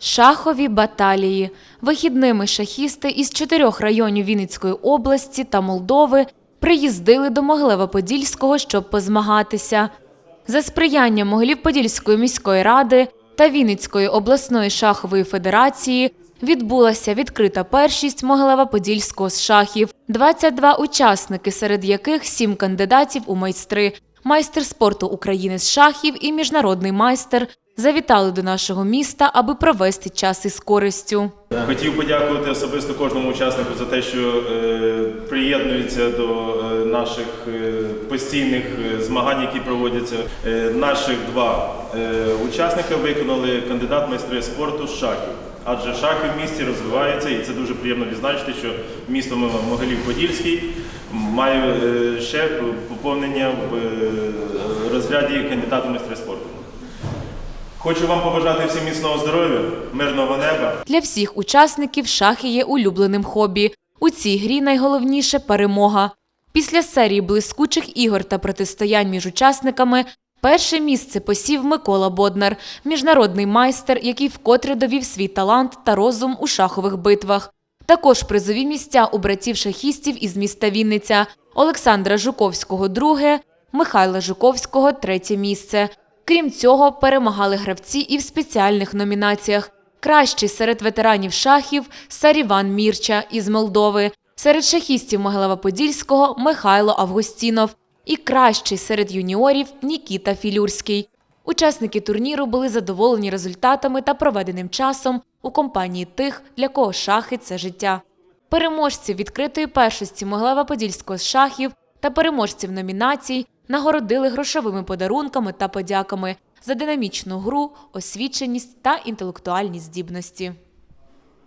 Шахові баталії. Вихідними шахісти із чотирьох районів Вінницької області та Молдови приїздили до Могилева-Подільського, щоб позмагатися. За сприяння Могилів-Подільської міської ради та Вінницької обласної шахової федерації відбулася відкрита першість Могилева-Подільського з шахів. 22 учасники, серед яких 7 кандидатів у майстри, майстер спорту України з шахів і міжнародний майстер завітали до нашого міста, аби провести час із користю. Хотів подякувати особисто кожному учаснику за те, що е, приєднується до е, наших е, постійних змагань, які проводяться. Наших два учасника виконали кандидат майстри спорту шахів. Адже шахи в місті розвиваються, і це дуже приємно відзначити, що місто Могилів-Подільський має ще поповнення в розряді кандидата майстри спорту. Хочу вам побажати всім міцного здоров'я, мирного неба. Для всіх учасників шахи є улюбленим хобі. У цій грі найголовніше перемога. Після серії блискучих ігор та протистоянь між учасниками перше місце посів Микола Боднар, міжнародний майстер, який вкотре довів свій талант та розум у шахових битвах. Також призові місця у братів шахістів із міста Вінниця Олександра Жуковського друге, Михайла Жуковського третє місце. Крім цього, перемагали гравці і в спеціальних номінаціях. Кращий серед ветеранів шахів Саріван Мірча із Молдови, серед шахістів Могилева-Подільського Михайло Августінов і кращий серед юніорів Нікіта Філюрський. Учасники турніру були задоволені результатами та проведеним часом у компанії тих, для кого шахи це життя. Переможців відкритої першості Могилева-Подільського з шахів та переможців номінацій нагородили грошовими подарунками та подяками за динамічну гру, освіченість та інтелектуальні здібності.